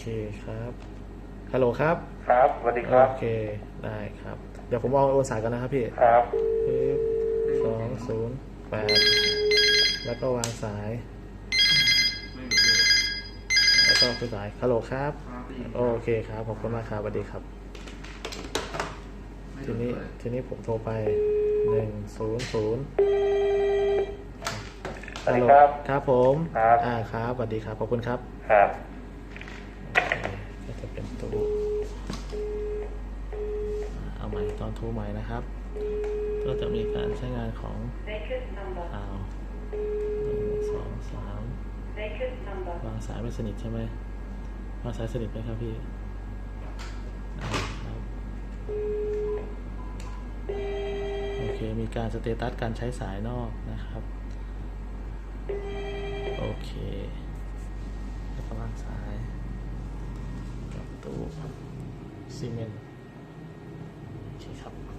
เคครับ ฮัลโหลครับ ครับสวัสดีครับ โอเค ได้ครับ เดี๋ยวผมเอาโอนสายกันนะครับพี่ ครับปึ๊บสองศูนย์แปดแล้วก็วางสาย แล้วก็คือสาย ฮัลโหลครับ โอเคครับ ขอบคุณมากครับสวัสดีครับ ทีนี้ ทีนี้ผมโทรไปหนึ่งศูนย์ศูนย์สวัสดีครับ ครับผม ครับ อ่า ครับสวัสดีครับ ขอบคุณครับ ครับ ก็จะเป็นตู้อ่าเอาใหม่ ตอนโทรใหม่นะครับ ก็จะมีการใช้งานของ Vacant number. อ่าวหนึ่งสองสาม Vacant number. วางสายไม่สนิทใช่ไหมวางสายสนิทไหมครับพี่อ่าครับโอเค มีการสเตตัสการใช้สายนอกนะครับ โอเคแล้วก็วางสายกับตู้ซีเมนต์ 참.